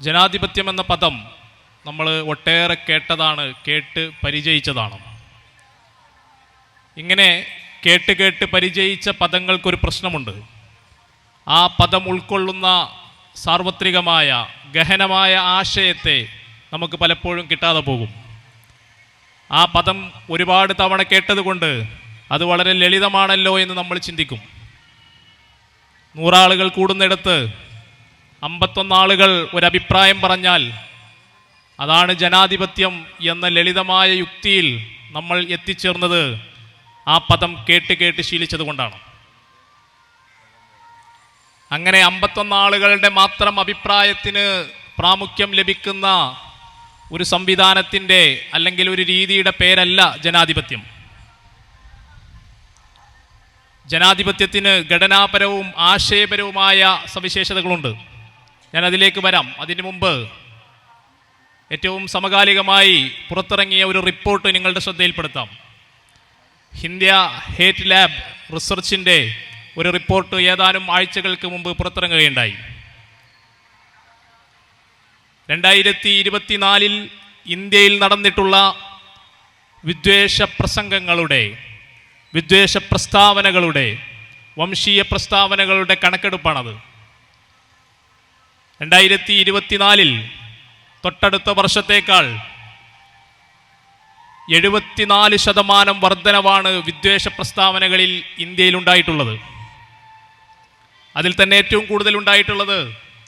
ജനാധിപത്യം എന്ന പദം നമ്മൾ ഒട്ടേറെ കേട്ടതാണ് കേട്ട് പരിചയിച്ചതാണ്. ഇങ്ങനെ കേട്ട് കേട്ട് പരിചയിച്ച പദങ്ങൾക്കൊരു പ്രശ്നമുണ്ട്. ആ പദം ഉൾക്കൊള്ളുന്ന സാർവത്രികമായ ഗഹനമായ ആശയത്തെ നമുക്ക് പലപ്പോഴും കിട്ടാതെ പോകും. ആ പദം ഒരുപാട് തവണ കേട്ടതുകൊണ്ട് അത് വളരെ ലളിതമാണല്ലോ എന്ന് നമ്മൾ ചിന്തിക്കും. നൂറാളുകൾ കൂടുന്നിടത്ത് അമ്പത്തൊന്ന് ആളുകൾ ഒരഭിപ്രായം പറഞ്ഞാൽ അതാണ് ജനാധിപത്യം എന്ന ലളിതമായ യുക്തിയിൽ നമ്മൾ എത്തിച്ചേർന്നത് ആ പദം കേട്ട് കേട്ട് ശീലിച്ചതുകൊണ്ടാണ് അങ്ങനെ അമ്പത്തൊന്നാളുകളുടെ മാത്രം അഭിപ്രായത്തിന് പ്രാമുഖ്യം ലഭിക്കുന്ന ഒരു സംവിധാനത്തിന്റെ അല്ലെങ്കിൽ ഒരു രീതിയുടെ പേരല്ല ജനാധിപത്യം. ജനാധിപത്യത്തിന് ഘടനാപരവും ആശയപരവുമായ സവിശേഷതകളുണ്ട്. ഞാൻ അതിലേക്ക് വരാം. അതിനു മുമ്പ് ഏറ്റവും സമകാലികമായി പുറത്തിറങ്ങിയ ഒരു റിപ്പോർട്ട് നിങ്ങളുടെ ശ്രദ്ധയിൽപ്പെടുത്താം. ഹിന്ദ്യ ഹേറ്റ് ലാബ് റിസർച്ചിന്റെ ഒരു റിപ്പോർട്ട് ഏതാനും ആഴ്ചകൾക്ക് മുമ്പ് പുറത്തിറങ്ങുകയുണ്ടായി. രണ്ടായിരത്തി ഇരുപത്തിനാലിൽ ഇന്ത്യയിൽ നടന്നിട്ടുള്ള വിദ്വേഷ പ്രസംഗങ്ങളുടെ വിദ്വേഷ പ്രസ്താവനകളുടെ വംശീയ പ്രസ്താവനകളുടെ കണക്കെടുപ്പാണത്. രണ്ടായിരത്തി ഇരുപത്തിനാലിൽ തൊട്ടടുത്ത വർഷത്തേക്കാൾ എഴുപത്തിനാല് ശതമാനം വർധനവാണ് വിദ്വേഷ പ്രസ്താവനകളിൽ ഇന്ത്യയിൽ ഉണ്ടായിട്ടുള്ളത് അതിൽ തന്നെ ഏറ്റവും കൂടുതൽ ഉണ്ടായിട്ടുള്ളത്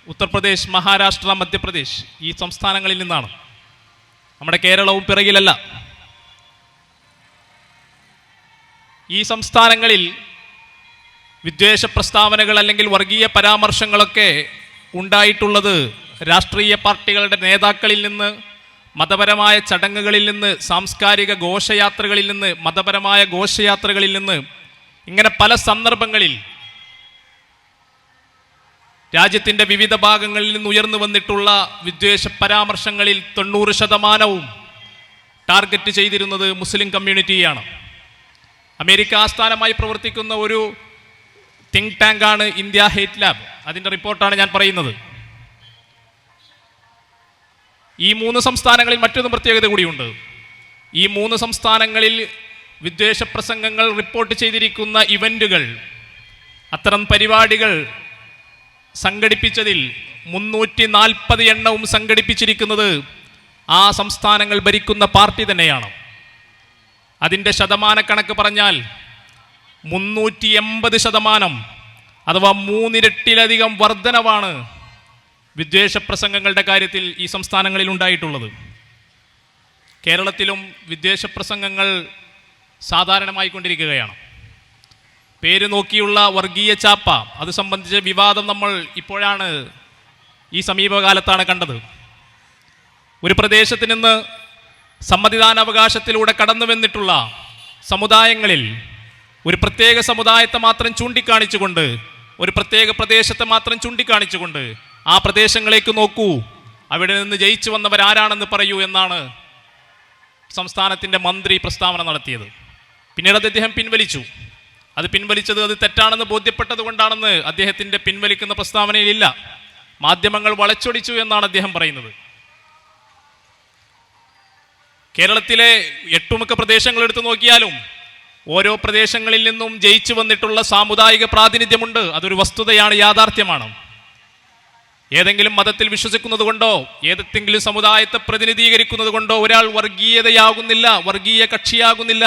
ഉത്തർപ്രദേശ് മഹാരാഷ്ട്ര മധ്യപ്രദേശ് ഈ സംസ്ഥാനങ്ങളിൽ നിന്നാണ്. നമ്മുടെ കേരളവും പിറകിലല്ല. ഈ സംസ്ഥാനങ്ങളിൽ വിദ്വേഷ പ്രസ്താവനകൾ അല്ലെങ്കിൽ വർഗീയ പരാമർശങ്ങളൊക്കെ ഉണ്ടായിട്ടുള്ളത് രാഷ്ട്രീയ പാർട്ടികളുടെ നേതാക്കളിൽ നിന്ന് മതപരമായ ചടങ്ങുകളിൽ നിന്ന് സാംസ്കാരിക ഘോഷയാത്രകളിൽ നിന്ന് മതപരമായ ഘോഷയാത്രകളിൽ നിന്ന് ഇങ്ങനെ പല സന്ദർഭങ്ങളിൽ രാജ്യത്തിന്റെ വിവിധ ഭാഗങ്ങളിൽ നിന്ന് ഉയർന്നു വന്നിട്ടുള്ള വിദ്വേഷ പരാമർശങ്ങളിൽ തൊണ്ണൂറ് ശതമാനവും ടാർഗറ്റ് ചെയ്തിരുന്നത് മുസ്ലിം കമ്മ്യൂണിറ്റിയാണ്. അമേരിക്ക ആസ്ഥാനമായി പ്രവർത്തിക്കുന്ന ഒരു തിങ്ക് ആണ് ഇന്ത്യ ഹേറ്റ് ലാബ് അതിന്റെ റിപ്പോർട്ടാണ് ഞാൻ പറയുന്നത്. ഈ മൂന്ന് സംസ്ഥാനങ്ങളിൽ മറ്റൊരു പ്രത്യേകത കൂടിയുണ്ട്. ഈ മൂന്ന് സംസ്ഥാനങ്ങളിൽ വിദ്വേഷ പ്രസംഗങ്ങൾ റിപ്പോർട്ട് ചെയ്തിരിക്കുന്ന ഇവന്റുകൾ അത്തരം പരിപാടികൾ സംഘടിപ്പിച്ചതിൽ മുന്നൂറ്റി നാൽപ്പത് എണ്ണവും സംഘടിപ്പിച്ചിരിക്കുന്നത് ആ സംസ്ഥാനങ്ങൾ ഭരിക്കുന്ന പാർട്ടി തന്നെയാണ്. അതിന്റെ ശതമാനക്കണക്ക് പറഞ്ഞാൽ മുന്നൂറ്റി എൺപത് ശതമാനം അഥവാ മൂന്നിരട്ടിലധികം വർധനവാണ് വിദ്വേഷ പ്രസംഗങ്ങളുടെ കാര്യത്തിൽ ഈ സംസ്ഥാനങ്ങളിൽ ഉണ്ടായിട്ടുള്ളത്. കേരളത്തിലും വിദ്വേഷ പ്രസംഗങ്ങൾ സാധാരണമായി കൊണ്ടിരിക്കുകയാണ് പേര് നോക്കിയുള്ള വർഗീയ ചാപ്പ അത് സംബന്ധിച്ച വിവാദം നമ്മൾ ഇപ്പോഴാണ് ഈ സമീപകാലത്താണ് കണ്ടത്. ഒരു പ്രദേശത്ത് നിന്ന് സമ്മതിദാനാവകാശത്തിലൂടെ കടന്നു വന്നിട്ടുള്ള സമുദായങ്ങളിൽ ഒരു പ്രത്യേക സമുദായത്തെ മാത്രം ചൂണ്ടിക്കാണിച്ചുകൊണ്ട് ഒരു പ്രത്യേക പ്രദേശത്തെ മാത്രം ചൂണ്ടിക്കാണിച്ചുകൊണ്ട് ആ പ്രദേശങ്ങളേക്ക് നോക്കൂ. അവിടെ നിന്ന് ജയിച്ചു വന്നവർ ആരാണെന്ന് പറയൂ എന്നാണ് സംസ്ഥാനത്തിന്റെ മന്ത്രി പ്രസ്താവന നടത്തിയത്. പിന്നീട് അത് അദ്ദേഹം പിൻവലിച്ചു. അത് പിൻവലിച്ചത് അത് തെറ്റാണെന്ന് ബോധ്യപ്പെട്ടത് കൊണ്ടാണെന്ന് അദ്ദേഹത്തിന്റെ പിൻവലിക്കുന്ന പ്രസ്താവനയിലില്ല. മാധ്യമങ്ങൾ വളച്ചൊടിച്ചു എന്നാണ് അദ്ദേഹം പറയുന്നത്. കേരളത്തിലെ എട്ടുമുക്ക പ്രദേശങ്ങൾ എടുത്തു നോക്കിയാലും ഓരോ പ്രദേശങ്ങളിൽ നിന്നും ജയിച്ചു വന്നിട്ടുള്ള സാമുദായിക പ്രാതിനിധ്യമുണ്ട്. അതൊരു വസ്തുതയാണ് യാഥാർത്ഥ്യമാണ്. ഏതെങ്കിലും മതത്തിൽ വിശ്വസിക്കുന്നത് കൊണ്ടോ ഏതെങ്കിലും സമുദായത്തെ പ്രതിനിധീകരിക്കുന്നത് കൊണ്ടോ ഒരാൾ വർഗീയതയാകുന്നില്ല വർഗീയ കക്ഷിയാകുന്നില്ല.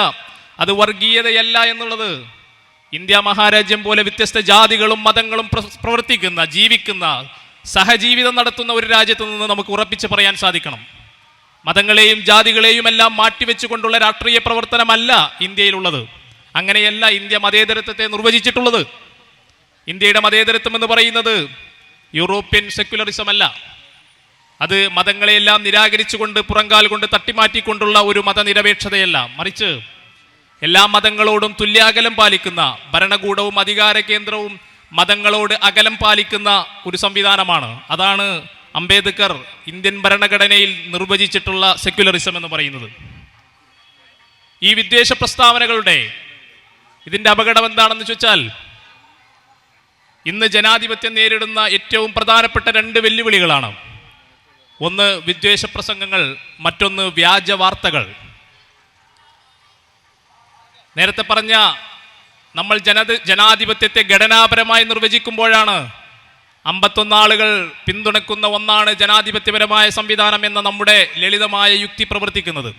അത് വർഗീയതയല്ല എന്നുള്ളത് ഇന്ത്യ മഹാരാജ്യം പോലെ വ്യത്യസ്ത ജാതികളും മതങ്ങളും പ്രവർത്തിക്കുന്ന ജീവിക്കുന്ന സഹജീവിതം നടത്തുന്ന ഒരു രാജ്യത്തു നിന്ന് നമുക്ക് ഉറപ്പിച്ച് പറയാൻ സാധിക്കണം. മതങ്ങളെയും ജാതികളെയും എല്ലാം മാറ്റിവെച്ചുകൊണ്ടുള്ള രാഷ്ട്രീയ പ്രവർത്തനമല്ല ഇന്ത്യയിലുള്ളത്. അങ്ങനെയല്ല ഇന്ത്യ മതേതരത്വത്തെ നിർവചിച്ചിട്ടുള്ളത്. ഇന്ത്യയുടെ മതേതരത്വം എന്ന് പറയുന്നത് യൂറോപ്യൻ സെക്യുലറിസം അല്ല. അത് മതങ്ങളെയെല്ലാം നിരാകരിച്ചുകൊണ്ട് പുറങ്കാൽ കൊണ്ട് തട്ടിമാറ്റിക്കൊണ്ടുള്ള ഒരു മതനിരപേക്ഷതയല്ല. മറിച്ച് എല്ലാ മതങ്ങളോടും തുല്യാകലം പാലിക്കുന്ന ഭരണകൂടവും അധികാര കേന്ദ്രവും മതങ്ങളോട് അകലം പാലിക്കുന്ന ഒരു സംവിധാനമാണ്. അതാണ് അംബേദ്കർ ഇന്ത്യൻ ഭരണഘടനയിൽ നിർവചിച്ചിട്ടുള്ള സെക്യുലറിസം എന്ന് പറയുന്നത്. ഈ വിദ്വേഷ പ്രസ്താവനകളുടെ ഇതിന്റെ അപകടം എന്താണെന്ന് ചോദിച്ചാൽ ഇന്ന് ജനാധിപത്യം നേരിടുന്ന ഏറ്റവും പ്രധാനപ്പെട്ട രണ്ട് വെല്ലുവിളികളാണ്. ഒന്ന് വിദ്വേഷ പ്രസംഗങ്ങൾ മറ്റൊന്ന് വ്യാജ വാർത്തകൾ. നേരത്തെ പറഞ്ഞ നമ്മൾ ജനത ജനാധിപത്യത്തെ ഘടനാപരമായി നിർവചിക്കുമ്പോഴാണ് അമ്പത്തൊന്ന് ആളുകൾ പിന്തുണക്കുന്ന ഒന്നാണ് ജനാധിപത്യപരമായ സംവിധാനം എന്ന നമ്മുടെ ലളിതമായ യുക്തി പ്രവർത്തിക്കുന്നത്.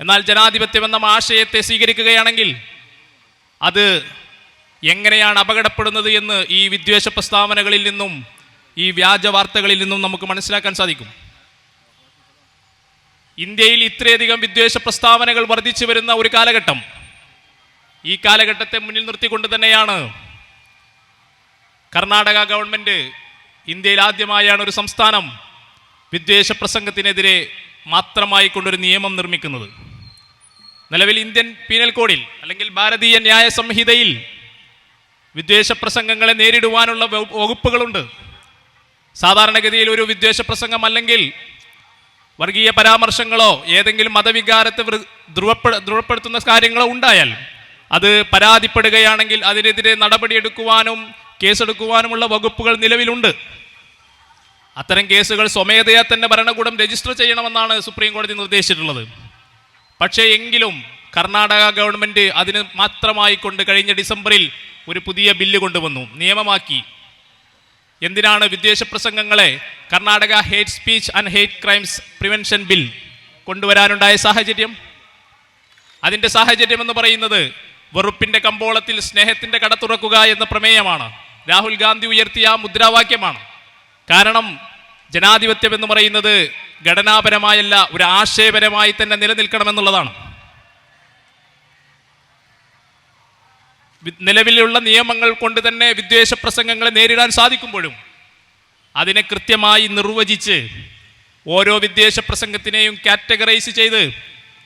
എന്നാൽ ജനാധിപത്യം എന്ന ആശയത്തെ സ്വീകരിക്കുകയാണെങ്കിൽ അത് എങ്ങനെയാണ് അപകടപ്പെടുന്നത് എന്ന് ഈ വിദ്വേഷ പ്രസ്താവനകളിൽ നിന്നും ഈ വ്യാജ വാർത്തകളിൽ നിന്നും നമുക്ക് മനസ്സിലാക്കാൻ സാധിക്കും. ഇന്ത്യയിൽ ഇത്രയധികം വിദ്വേഷ പ്രസ്താവനകൾ വർദ്ധിച്ചു വരുന്ന ഒരു കാലഘട്ടം ഈ കാലഘട്ടത്തെ മുന്നിൽ നിർത്തിക്കൊണ്ട് തന്നെയാണ് കർണാടക ഗവൺമെന്റ് ഇന്ത്യയിൽ ആദ്യമായാണ് ഒരു സംസ്ഥാനം വിദ്വേഷ പ്രസംഗത്തിനെതിരെ മാത്രമായി കൊണ്ടൊരു നിയമം നിർമ്മിക്കുന്നത്. നിലവിൽ ഇന്ത്യൻ പീനൽ കോഡിൽ അല്ലെങ്കിൽ ഭാരതീയ ന്യായ സംഹിതയിൽ വിദ്വേഷ പ്രസംഗങ്ങളെ നേരിടുവാനുള്ള വകുപ്പുകളുണ്ട്. സാധാരണഗതിയിൽ ഒരു വിദ്വേഷ പ്രസംഗം അല്ലെങ്കിൽ വർഗീയ പരാമർശങ്ങളോ ഏതെങ്കിലും മതവികാരത്തെ ദ്രുവപ്പെടുത്തുന്ന ധ്രുവപ്പെ ധ്രുവപ്പെടുത്തുന്ന കാര്യങ്ങളോ ഉണ്ടായാൽ അത് പരാതിപ്പെടുകയാണെങ്കിൽ അതിനെതിരെ നടപടിയെടുക്കുവാനും കേസെടുക്കുവാനുമുള്ള വകുപ്പുകൾ നിലവിലുണ്ട്. അത്തരം കേസുകൾ സ്വമേധയാ തന്നെ ഭരണകൂടം രജിസ്റ്റർ ചെയ്യണമെന്നാണ് സുപ്രീം കോടതി നിർദ്ദേശിച്ചിട്ടുള്ളത്. പക്ഷേ എങ്കിലും കർണാടക ഗവൺമെന്റ് അതിന് മാത്രമായി കൊണ്ട് കഴിഞ്ഞ ഡിസംബറിൽ ഒരു പുതിയ ബില്ല് കൊണ്ടുവന്നു. നിയമമാക്കി. എന്തിനാണ് വിദ്വേഷ പ്രസംഗങ്ങളെ Karnataka hate speech and hate crimes prevention bill കൊണ്ടുവരാനുണ്ടായ സാഹചര്യം? അതിന്റെ സാഹചര്യം എന്ന് പറയുന്നത് വെറുപ്പിന്റെ കമ്പോളത്തിൽ സ്നേഹത്തിന്റെ കട തുറക്കുക എന്ന പ്രമേയമാണ്. രാഹുൽ ഗാന്ധി ഉയർത്തിയ മുദ്രാവാക്യമാണ്. കാരണം ജനാധിപത്യം എന്ന് പറയുന്നത് ഘടനാപരമായല്ല ഒരു ആശയപരമായി തന്നെ നിലനിൽക്കണമെന്നുള്ളതാണ്. നിലവിലുള്ള നിയമങ്ങൾ കൊണ്ട് തന്നെ വിദ്വേഷ പ്രസംഗങ്ങളെ നേരിടാൻ സാധിക്കുമ്പോഴും അതിനെ കൃത്യമായി നിർവചിച്ച് ഓരോ വിദ്വേഷ പ്രസംഗത്തിനെയും കാറ്റഗറൈസ് ചെയ്ത്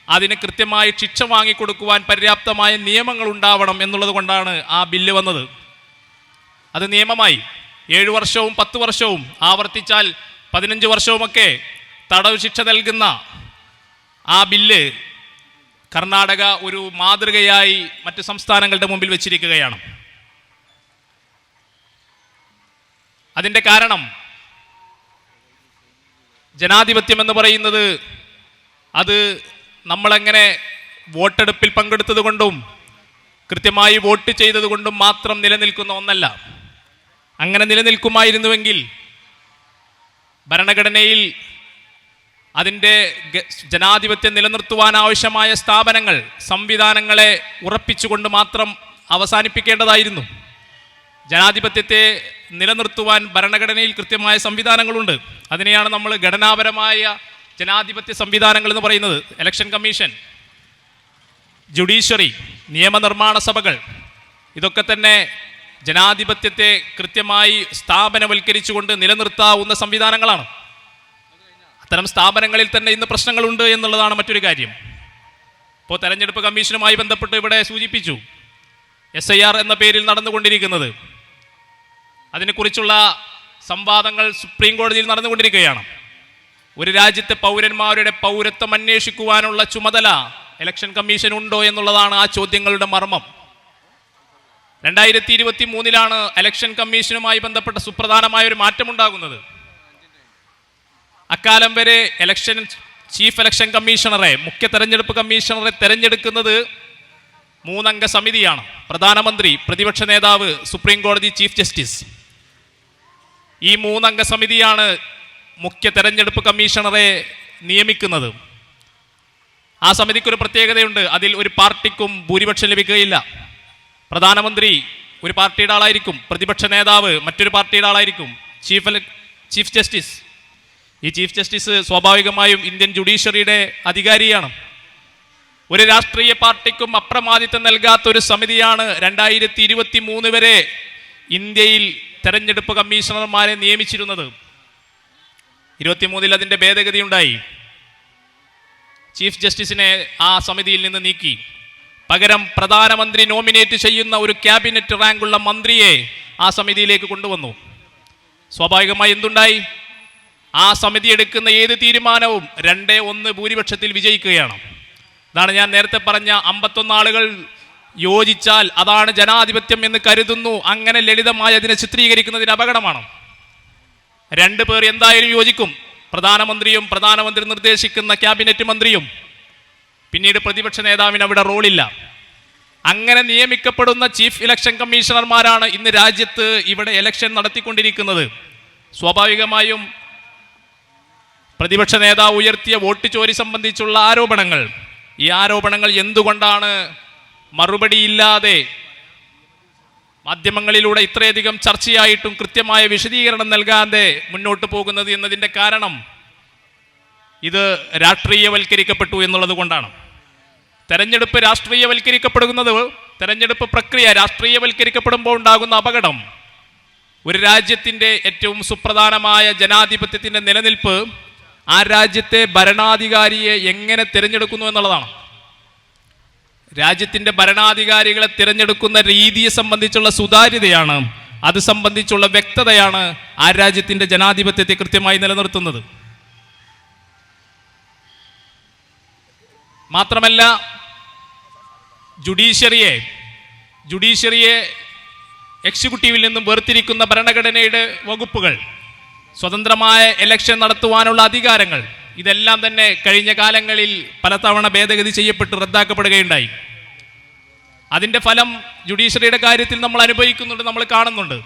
അതിന് കൃത്യമായി ശിക്ഷ വാങ്ങിക്കൊടുക്കുവാൻ പര്യാപ്തമായ നിയമങ്ങൾ ഉണ്ടാവണം എന്നുള്ളത് കൊണ്ടാണ് ആ ബില്ല് വന്നത്. അത് നിയമമായി. ഏഴു വർഷവും പത്ത് വർഷവും ആവർത്തിച്ചാൽ പതിനഞ്ച് വർഷവുമൊക്കെ തടവ് ശിക്ഷ നൽകുന്ന ആ ബില്ല് കർണാടക ഒരു മാതൃകയായി മറ്റ് സംസ്ഥാനങ്ങളുടെ മുമ്പിൽ വെച്ചിരിക്കുകയാണ്. അതിന്റെ കാരണം ജനാധിപത്യം എന്ന് പറയുന്നത് അത് നമ്മളെങ്ങനെ വോട്ടെടുപ്പിൽ പങ്കെടുത്തത് കൊണ്ടും കൃത്യമായി വോട്ട് ചെയ്തതുകൊണ്ടും മാത്രം നിലനിൽക്കുന്ന ഒന്നല്ല. അങ്ങനെ നിലനിൽക്കുമായിരുന്നുവെങ്കിൽ ഭരണഘടനയിൽ അതിന്റെ ജനാധിപത്യം നിലനിർത്തുവാൻ ആവശ്യമായ സ്ഥാപനങ്ങൾ സംവിധാനങ്ങളെ ഉറപ്പിച്ചുകൊണ്ട് മാത്രം അവസാനിപ്പിക്കേണ്ടതായിരുന്നു. ജനാധിപത്യത്തെ നിലനിർത്തുവാൻ ഭരണഘടനയിൽ കൃത്യമായ സംവിധാനങ്ങളുണ്ട്. അതിനെയാണ് നമ്മൾ ഘടനാപരമായ ജനാധിപത്യ സംവിധാനങ്ങൾ എന്ന് പറയുന്നത്. ഇലക്ഷൻ കമ്മീഷൻ ജുഡീഷ്യറി നിയമനിർമ്മാണ സഭകൾ ഇതൊക്കെ തന്നെ ജനാധിപത്യത്തെ കൃത്യമായി സ്ഥാപനവൽക്കരിച്ചുകൊണ്ട് നിലനിർത്താവുന്ന സംവിധാനങ്ങളാണ്. അത്തരം സ്ഥാപനങ്ങളിൽ തന്നെ ഇന്ന് പ്രശ്നങ്ങളുണ്ട് എന്നുള്ളതാണ് മറ്റൊരു കാര്യം. ഇപ്പോൾ തെരഞ്ഞെടുപ്പ് കമ്മീഷനുമായി ബന്ധപ്പെട്ട് ഇവിടെ സൂചിപ്പിച്ചു എസ് ഐ ആർ എന്ന പേരിൽ നടന്നുകൊണ്ടിരിക്കുന്നത്. അതിനെക്കുറിച്ചുള്ള സംവാദങ്ങൾ സുപ്രീം കോടതിയിൽ നടന്നുകൊണ്ടിരിക്കുകയാണ്. ഒരു രാജ്യത്തെ പൗരന്മാരുടെ പൗരത്വം അന്വേഷിക്കുവാനുള്ള ചുമതല ഇലക്ഷൻ കമ്മീഷൻ ഉണ്ടോ എന്നുള്ളതാണ് ആ ചോദ്യങ്ങളുടെ മർമ്മം. രണ്ടായിരത്തി ഇരുപത്തി മൂന്നിലാണ് ഇലക്ഷൻ കമ്മീഷനുമായി ബന്ധപ്പെട്ട സുപ്രധാനമായ ഒരു മാറ്റമുണ്ടാകുന്നത്. അക്കാലം വരെ ഇലക്ഷൻ ചീഫ് ഇലക്ഷൻ കമ്മീഷണറെ മുഖ്യ തെരഞ്ഞെടുപ്പ് കമ്മീഷണറെ തെരഞ്ഞെടുക്കുന്നത് മൂന്നംഗ സമിതിയാണ്. പ്രധാനമന്ത്രി പ്രതിപക്ഷ നേതാവ് സുപ്രീം കോടതി ചീഫ് ജസ്റ്റിസ് ഈ മൂന്നംഗ സമിതിയാണ് മുഖ്യ തെരഞ്ഞെടുപ്പ് കമ്മീഷണറെ നിയമിക്കുന്നത്. ആ സമിതിക്കൊരു പ്രത്യേകതയുണ്ട്. അതിൽ ഒരു പാർട്ടിക്കും ഭൂരിപക്ഷം ലഭിക്കുകയില്ല. പ്രധാനമന്ത്രി ഒരു പാർട്ടിയുടെ ആളായിരിക്കും പ്രതിപക്ഷ നേതാവ് മറ്റൊരു പാർട്ടിയുടെ ആളായിരിക്കും ചീഫ് ചീഫ് ജസ്റ്റിസ്. ഈ ചീഫ് ജസ്റ്റിസ് സ്വാഭാവികമായും ഇന്ത്യൻ ജുഡീഷ്യറിയുടെ അധികാരിയാണ്. ഒരു രാഷ്ട്രീയ പാർട്ടിക്കും അപ്രമാദിത്വം നൽകാത്ത ഒരു സമിതിയാണ് രണ്ടായിരത്തി ഇരുപത്തി മൂന്ന് വരെ ഇന്ത്യയിൽ തെരഞ്ഞെടുപ്പ് കമ്മീഷണർമാരെ നിയമിച്ചിരുന്നത്. ഇരുപത്തിമൂന്നിൽ അതിന്റെ ഭേദഗതി ഉണ്ടായി ചീഫ് ജസ്റ്റിസിനെ ആ സമിതിയിൽ നിന്ന് നീക്കി. പകരം പ്രധാനമന്ത്രി നോമിനേറ്റ് ചെയ്യുന്ന ഒരു ക്യാബിനറ്റ് റാങ്കുള്ള മന്ത്രിയെ ആ സമിതിയിലേക്ക് കൊണ്ടുവന്നു. സ്വാഭാവികമായി എന്തുണ്ടായി? ആ സമിതി എടുക്കുന്ന ഏത് തീരുമാനവും രണ്ടേ ഒന്ന് ഭൂരിപക്ഷത്തിൽ വിജയിക്കുകയാണ്. അതാണ് ഞാൻ നേരത്തെ പറഞ്ഞ അമ്പത്തൊന്ന് ആളുകൾ യോജിച്ചാൽ അതാണ് ജനാധിപത്യം എന്ന് കരുതുന്നു അങ്ങനെ ലളിതമായി അതിനെ ചിത്രീകരിക്കുന്നതിന് അപകടമാണ്. രണ്ടു പേർ എന്തായാലും യോജിക്കും. പ്രധാനമന്ത്രിയും പ്രധാനമന്ത്രി നിർദ്ദേശിക്കുന്ന ക്യാബിനറ്റ് മന്ത്രിയും പിന്നീട് പ്രതിപക്ഷ നേതാവിന് അവിടെ റോളില്ല. അങ്ങനെ നിയമിക്കപ്പെടുന്ന ചീഫ് ഇലക്ഷൻ കമ്മീഷണർമാരാണ് ഇന്ന് രാജ്യത്ത് ഇവിടെ ഇലക്ഷൻ നടത്തിക്കൊണ്ടിരിക്കുന്നത്. സ്വാഭാവികമായും പ്രതിപക്ഷ നേതാവ് ഉയർത്തിയ വോട്ട് ചോരി സംബന്ധിച്ചുള്ള ആരോപണങ്ങൾ. ഈ ആരോപണങ്ങൾ എന്തുകൊണ്ടാണ് മറുപടിയില്ലാതെ മാധ്യമങ്ങളിലൂടെ ഇത്രയധികം ചർച്ചയായിട്ടും കൃത്യമായ വിശദീകരണം നൽകാതെ മുന്നോട്ട് പോകുന്നത് എന്നതിന്റെ കാരണം ഇത് രാഷ്ട്രീയവൽക്കരിക്കപ്പെട്ടു എന്നുള്ളത് കൊണ്ടാണ്. തെരഞ്ഞെടുപ്പ് രാഷ്ട്രീയവൽക്കരിക്കപ്പെടുന്നത് തെരഞ്ഞെടുപ്പ് പ്രക്രിയ രാഷ്ട്രീയവൽക്കരിക്കപ്പെടുമ്പോൾ ഉണ്ടാകുന്ന അപകടം. ഒരു രാജ്യത്തിന്റെ ഏറ്റവും സുപ്രധാനമായ ജനാധിപത്യത്തിന്റെ നിലനിൽപ്പ് ആ രാജ്യത്തെ ഭരണാധികാരിയെ എങ്ങനെ തിരഞ്ഞെടുക്കുന്നു എന്നുള്ളതാണ്. രാജ്യത്തിന്റെ ഭരണാധികാരികളെ തിരഞ്ഞെടുക്കുന്ന രീതിയെ സംബന്ധിച്ചുള്ള സുതാര്യതയാണ് അത് സംബന്ധിച്ചുള്ള വ്യക്തതയാണ് ആ രാജ്യത്തിന്റെ ജനാധിപത്യത്തെ കൃത്യമായി നിലനിർത്തുന്നത്. മാത്രമല്ല ജുഡീഷ്യറിയെ ജുഡീഷ്യറിയെ എക്സിക്യൂട്ടീവിൽ നിന്നും വേർതിരിക്കുന്ന ഭരണഘടനയുടെ വകുപ്പുകൾ സ്വതന്ത്രമായ ഇലക്ഷൻ നടത്തുവാനുള്ള അധികാരങ്ങൾ ഇതെല്ലാം തന്നെ കഴിഞ്ഞ കാലങ്ങളിൽ പലതവണ ഭേദഗതി ചെയ്യപ്പെട്ട് റദ്ദാക്കപ്പെടുകയുണ്ടായി. അതിന്റെ ഫലം ജുഡീഷ്യറിയുടെ കാര്യത്തിൽ നമ്മൾ അനുഭവിക്കുന്നുണ്ട് നമ്മൾ കാണുന്നുണ്ട്.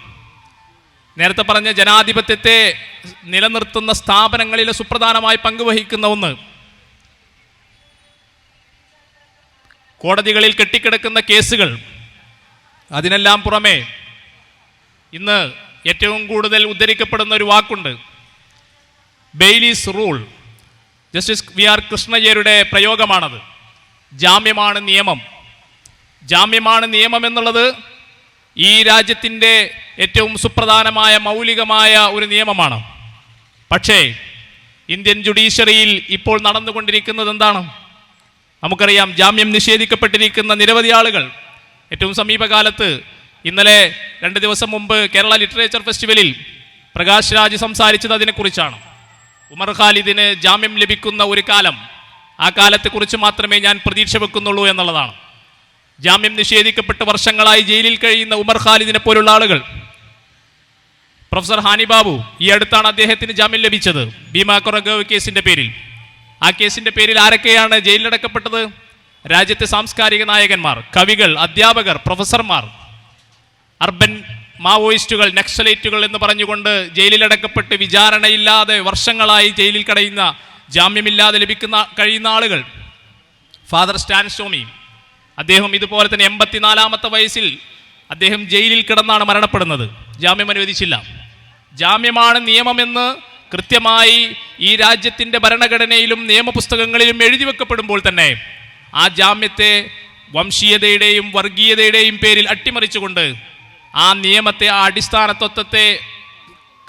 നേരത്തെ പറഞ്ഞ ജനാധിപത്യത്തെ നിലനിർത്തുന്ന സ്ഥാപനങ്ങളിലെ സുപ്രധാനമായി പങ്കുവഹിക്കുന്ന ഒന്ന് കോടതികളിൽ കെട്ടിക്കിടക്കുന്ന കേസുകൾ. അതിനെല്ലാം പുറമെ ഇന്ന് ഏറ്റവും കൂടുതൽ ഉദ്ധരിക്കപ്പെടുന്ന ഒരു വാക്കുണ്ട്. Bail is rule. Justice V R കൃഷ്ണയ്യരുടെ പ്രയോഗമാണത്. ജാമ്യമാണ് നിയമം. ജാമ്യമാണ് നിയമം എന്നുള്ളത് ഈ രാജ്യത്തിന്റെ ഏറ്റവും സുപ്രധാനമായ മൗലികമായ ഒരു നിയമമാണ്. പക്ഷേ ഇന്ത്യൻ ജുഡീഷ്യറിയിൽ ഇപ്പോൾ നടന്നുകൊണ്ടിരിക്കുന്നത് എന്താണ്? നമുക്കറിയാം ജാമ്യം നിഷേധിക്കപ്പെട്ടിരിക്കുന്ന നിരവധി ആളുകൾ ഏറ്റവും സമീപകാലത്ത് ഇന്നലെ രണ്ട് ദിവസം മുമ്പ് കേരള ലിറ്ററേച്ചർ ഫെസ്റ്റിവലിൽ പ്രകാശ് രാജ് സംസാരിച്ചത് അതിനെക്കുറിച്ചാണ്. ഉമർ ഖാലിദിന് ജാമ്യം ലഭിക്കുന്ന ഒരു കാലം ആ കാലത്തെക്കുറിച്ച് മാത്രമേ ഞാൻ പ്രതീക്ഷ വെക്കുന്നുള്ളൂ എന്നുള്ളതാണ്. ജാമ്യം നിഷേധിക്കപ്പെട്ട് വർഷങ്ങളായി ജയിലിൽ കഴിയുന്ന ഉമർ ഖാലിദിനെ പോലുള്ള ആളുകൾ. പ്രൊഫസർ ഹാനി ബാബു ഈ അടുത്താണ് അദ്ദേഹത്തിന് ജാമ്യം ലഭിച്ചത്. ഭീമാ കൊറഗവ് കേസിന്റെ പേരിൽ. ആ കേസിന്റെ പേരിൽ ആരൊക്കെയാണ് ജയിലിലടക്കപ്പെട്ടത്? രാജ്യത്തെ സാംസ്കാരിക നായകന്മാർ കവികൾ അധ്യാപകർ പ്രൊഫസർമാർ അർബൻ മാവോയിസ്റ്റുകൾ നക്സലേറ്റുകൾ എന്ന് പറഞ്ഞുകൊണ്ട് ജയിലിലടക്കപ്പെട്ട് വിചാരണയില്ലാതെ വർഷങ്ങളായി ജയിലിൽ കടയുന്ന ജാമ്യമില്ലാതെ ലഭിക്കുന്ന കഴിയുന്ന ആളുകൾ. ഫാദർ സ്റ്റാൻ സ്വാമി അദ്ദേഹം ഇതുപോലെ തന്നെ എൺപത്തിനാലാമത്തെ വയസ്സിൽ അദ്ദേഹം ജയിലിൽ കിടന്നാണ് മരണപ്പെടുന്നത്. ജാമ്യം അനുവദിച്ചില്ല. ജാമ്യമാണ് നിയമമെന്ന് കൃത്യമായി ഈ രാജ്യത്തിന്റെ ഭരണഘടനയിലും നിയമപുസ്തകങ്ങളിലും എഴുതി വെക്കപ്പെടുമ്പോൾ തന്നെ ആ ജാമ്യത്തെ വംശീയതയുടെയും വർഗീയതയുടെയും പേരിൽ അട്ടിമറിച്ചുകൊണ്ട് ആ നിയമത്തെ ആ അടിസ്ഥാന തത്വത്തെ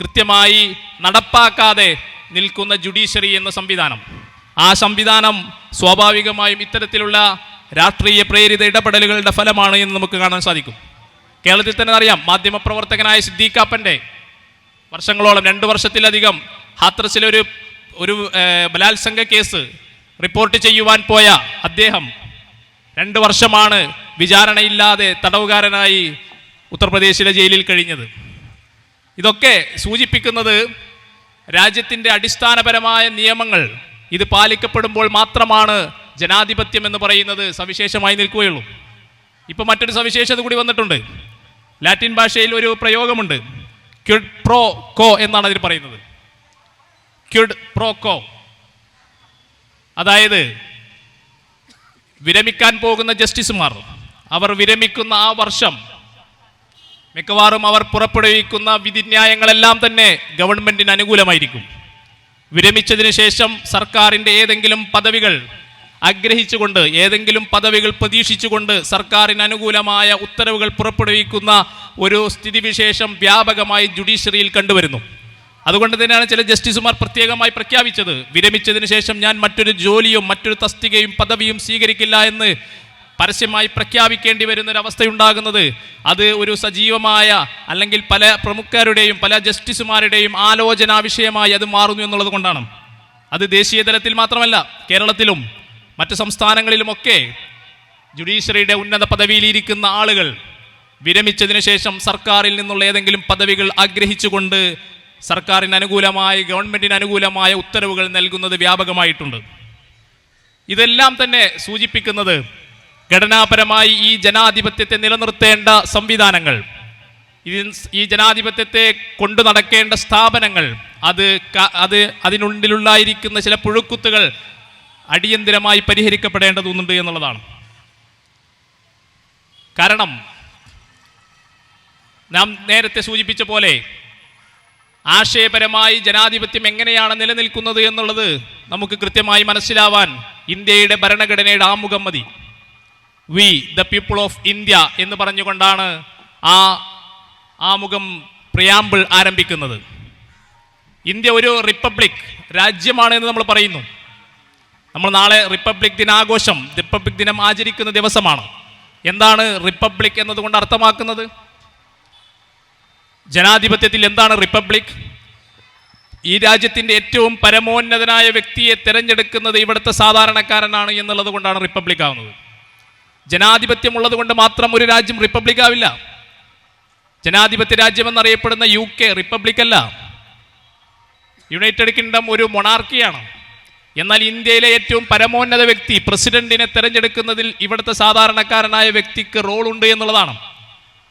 കൃത്യമായി നടപ്പാക്കാതെ നിൽക്കുന്ന ജുഡീഷ്യറി എന്ന സംവിധാനം. ആ സംവിധാനം സ്വാഭാവികമായും ഇത്തരത്തിലുള്ള രാഷ്ട്രീയ പ്രേരിത ഇടപെടലുകളുടെ ഫലമാണ് എന്ന് നമുക്ക് കാണാൻ സാധിക്കും. കേരളത്തിൽ തന്നെ അറിയാം മാധ്യമപ്രവർത്തകനായ സിദ്ദീഖാപ്പന്റെ വർഷങ്ങളോളം രണ്ട് വർഷത്തിലധികം ഹാത്രസിലെ ഒരു ഒരു ബലാത്സംഗ കേസ് റിപ്പോർട്ട് ചെയ്യുവാൻ പോയ അദ്ദേഹം രണ്ട് വർഷമാണ് വിചാരണയില്ലാതെ തടവുകാരനായി ഉത്തർപ്രദേശിലെ ജയിലിൽ കഴിഞ്ഞത്. ഇതൊക്കെ സൂചിപ്പിക്കുന്നത് രാജ്യത്തിന്റെ അടിസ്ഥാനപരമായ നിയമങ്ങൾ ഇത് പാലിക്കപ്പെടുമ്പോൾ മാത്രമാണ് ജനാധിപത്യം എന്ന് പറയുന്നത് സവിശേഷമായി നിൽക്കുകയുള്ളൂ. ഇപ്പം മറ്റൊരു സവിശേഷത കൂടി വന്നിട്ടുണ്ട്. ലാറ്റിൻ ഭാഷയിൽ ഒരു പ്രയോഗമുണ്ട്. ക്യുഡ് പ്രോ കോ എന്നാണ് അതിൽ പറയുന്നത്. Quid pro quo. അതായത് വിരമിക്കാൻ പോകുന്ന ജസ്റ്റിസുമാർ അവർ വിരമിക്കുന്ന ആ വർഷം മിക്കവാറും അവർ പുറപ്പെടുവിക്കുന്ന വിധിന്യായങ്ങളെല്ലാം തന്നെ ഗവൺമെന്റിന് അനുകൂലമായിരിക്കും. വിരമിച്ചതിന് ശേഷം സർക്കാരിന്റെ ഏതെങ്കിലും പദവികൾ ആഗ്രഹിച്ചുകൊണ്ട് ഏതെങ്കിലും പദവികൾ പ്രതീക്ഷിച്ചുകൊണ്ട് സർക്കാരിന് അനുകൂലമായ ഉത്തരവുകൾ പുറപ്പെടുവിക്കുന്ന ഒരു സ്ഥിതിവിശേഷം വ്യാപകമായി ജുഡീഷ്യറിയിൽ കണ്ടുവരുന്നു. അതുകൊണ്ട് തന്നെയാണ് ചില ജസ്റ്റിസുമാർ പ്രത്യേകമായി പ്രഖ്യാപിച്ചത്. വിരമിച്ചതിന് ശേഷം ഞാൻ മറ്റൊരു ജോലിയും മറ്റൊരു തസ്തികയും പദവിയും സ്വീകരിക്കില്ല എന്ന് പരസ്യമായി പ്രഖ്യാപിക്കേണ്ടി വരുന്നൊരവസ്ഥയുണ്ടാകുന്നത്. അത് ഒരു സജീവമായ അല്ലെങ്കിൽ പല പ്രമുഖരുടെയും പല ജസ്റ്റിസുമാരുടെയും ആലോചനാ വിഷയമായി അത് മാറുന്നു എന്നുള്ളത് കൊണ്ടാണ്. അത് ദേശീയ തലത്തിൽ മാത്രമല്ല കേരളത്തിലും മറ്റ് സംസ്ഥാനങ്ങളിലുമൊക്കെ ജുഡീഷ്യറിയുടെ ഉന്നത പദവിയിലിരിക്കുന്ന ആളുകൾ വിരമിച്ചതിന് ശേഷം സർക്കാരിൽ നിന്നുള്ള ഏതെങ്കിലും പദവികൾ ആഗ്രഹിച്ചുകൊണ്ട് സർക്കാരിന് അനുകൂലമായി ഗവൺമെന്റിന് അനുകൂലമായ ഉത്തരവുകൾ നൽകുന്നത് വ്യാപകമായിട്ടുണ്ട്. ഇതെല്ലാം തന്നെ സൂചിപ്പിക്കുന്നത് ഘടനാപരമായി ഈ ജനാധിപത്യത്തെ നിലനിർത്തേണ്ട സംവിധാനങ്ങൾ ഈ ജനാധിപത്യത്തെ കൊണ്ടു നടക്കേണ്ട സ്ഥാപനങ്ങൾ അത് അത് അതിനുള്ളിലുണ്ടായിരിക്കുന്ന ചില പുഴുക്കുത്തുകൾ അടിയന്തിരമായി പരിഹരിക്കപ്പെടേണ്ടതുണ്ട് എന്നുള്ളതാണ്. കാരണം നാം നേരത്തെ സൂചിപ്പിച്ച പോലെ ആശയപരമായി ജനാധിപത്യം എങ്ങനെയാണ് നിലനിൽക്കുന്നത് എന്നുള്ളത് നമുക്ക് കൃത്യമായി മനസ്സിലാവാൻ ഇന്ത്യയുടെ ഭരണഘടനയുടെ ആമുഖം മതി. We the people of India എന്ന് പറഞ്ഞുകൊണ്ടാണ് ആ ആമുഖം പ്രിയാമ്പിൾ ആരംഭിക്കുന്നത്. ഇന്ത്യ ഒരു റിപ്പബ്ലിക് രാജ്യമാണ് എന്ന് നമ്മൾ പറയുന്നു. നമ്മൾ നാളെ റിപ്പബ്ലിക് ദിനാഘോഷം റിപ്പബ്ലിക് ദിനം ആചരിക്കുന്ന ദിവസമാണ്. എന്താണ് റിപ്പബ്ലിക് എന്നതുകൊണ്ട് അർത്ഥമാക്കുന്നത്? ജനാധിപത്യത്തിൽ എന്താണ് റിപ്പബ്ലിക്? ഈ രാജ്യത്തിന്റെ ഏറ്റവും പരമോന്നതനായ വ്യക്തിയെ തിരഞ്ഞെടുക്കുന്നത് ഇവിടുത്തെ സാധാരണക്കാരനാണ് എന്നുള്ളത് കൊണ്ടാണ് റിപ്പബ്ലിക് ആവുന്നത്. ജനാധിപത്യം ഉള്ളത് കൊണ്ട് മാത്രം ഒരു രാജ്യം റിപ്പബ്ലിക് ആവില്ല. ജനാധിപത്യ രാജ്യം എന്നറിയപ്പെടുന്ന യു കെ റിപ്പബ്ലിക് അല്ല. യുണൈറ്റഡ് കിങ്ഡം ഒരു മൊണാർക്കിയാണ്. എന്നാൽ ഇന്ത്യയിലെ ഏറ്റവും പരമോന്നത വ്യക്തി പ്രസിഡന്റിനെ തെരഞ്ഞെടുക്കുന്നതിൽ ഇവിടുത്തെ സാധാരണക്കാരനായ വ്യക്തിക്ക് റോൾ ഉണ്ട് എന്നുള്ളതാണ്.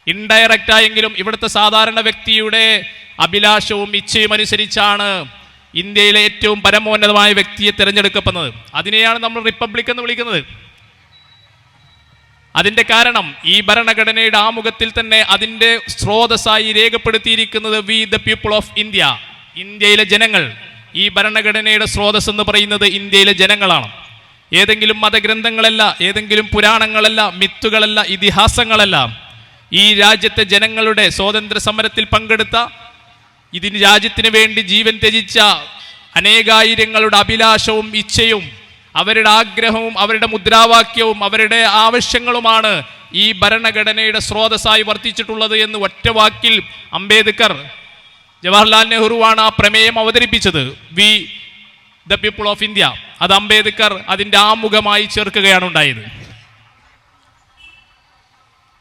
ഇൻഡയറക്റ്റ് ആയെങ്കിലും ഇവിടുത്തെ സാധാരണ വ്യക്തിയുടെ അഭിലാഷവും ഇച്ഛയും അനുസരിച്ചാണ് ഇന്ത്യയിലെ ഏറ്റവും പരമോന്നതമായ വ്യക്തിയെ തിരഞ്ഞെടുക്കപ്പെടുന്നത്. അതിനെയാണ് നമ്മൾ റിപ്പബ്ലിക് എന്ന് വിളിക്കുന്നത്. അതിന്റെ കാരണം ഈ ഭരണഘടനയുടെ ആമുഖത്തിൽ തന്നെ അതിന്റെ സ്രോതസ്സായി രേഖപ്പെടുത്തിയിരിക്കുന്നത് we the people of India ഇന്ത്യയിലെ ജനങ്ങൾ. ഈ ഭരണഘടനയുടെ സ്രോതസ് എന്ന് പറയുന്നത് ഇന്ത്യയിലെ ജനങ്ങളാണ്. ഏതെങ്കിലും മതഗ്രന്ഥങ്ങളല്ല ഏതെങ്കിലും പുരാണങ്ങളല്ല മിത്തുകളല്ല ഇതിഹാസങ്ങളല്ല. ഈ രാജ്യത്തെ ജനങ്ങളുടെ സ്വാതന്ത്ര്യ സമരത്തിൽ പങ്കെടുത്ത ഇതിന് രാജ്യത്തിന് വേണ്ടി ജീവൻ ത്യജിച്ച അനേകായിരങ്ങളുടെ അഭിലാഷവും ഇച്ഛയും അവരുടെ ആഗ്രഹവും അവരുടെ മുദ്രാവാക്യവും അവരുടെ ആവശ്യങ്ങളുമാണ് ഈ ഭരണഘടനയുടെ സ്രോതസ്സായി വർത്തിച്ചിട്ടുള്ളത് എന്ന് ഒറ്റവാക്കിൽ അംബേദ്കർ ജവഹർലാൽ നെഹ്റുവാണ് ആ പ്രമേയം അവതരിപ്പിച്ചത്. We the people of India. അത് അംബേദ്കർ അതിന്റെ ആമുഖമായി ചേർക്കുകയാണ് ഉണ്ടായത്.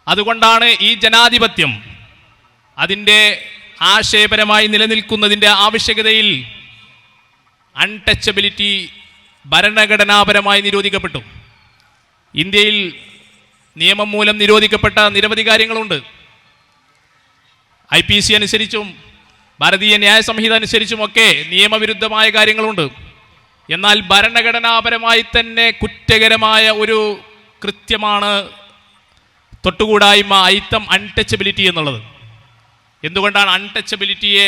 അതുകൊണ്ടാണ് ഈ ജനാധിപത്യം അതിന്റെ ആശയപരമായി നിലനിൽക്കുന്നതിന്റെ ആവശ്യകതയിൽ അൺടച്ചബിലിറ്റി ഭരണഘടനാപരമായി നിരോധിക്കപ്പെട്ടു. ഇന്ത്യയിൽ നിയമം മൂലം നിരോധിക്കപ്പെട്ട നിരവധി കാര്യങ്ങളുണ്ട്. ഐ പി സി അനുസരിച്ചും ഭാരതീയ ന്യായ സംഹിത അനുസരിച്ചുമൊക്കെ നിയമവിരുദ്ധമായ കാര്യങ്ങളുണ്ട്. എന്നാൽ ഭരണഘടനാപരമായി തന്നെ കുറ്റകരമായ ഒരു കൃത്യമാണ് തൊട്ടുകൂടായ്മ ഐത്തം അൺടച്ചബിലിറ്റി എന്നുള്ളത്. എന്തുകൊണ്ടാണ് അൺടച്ചബിലിറ്റിയെ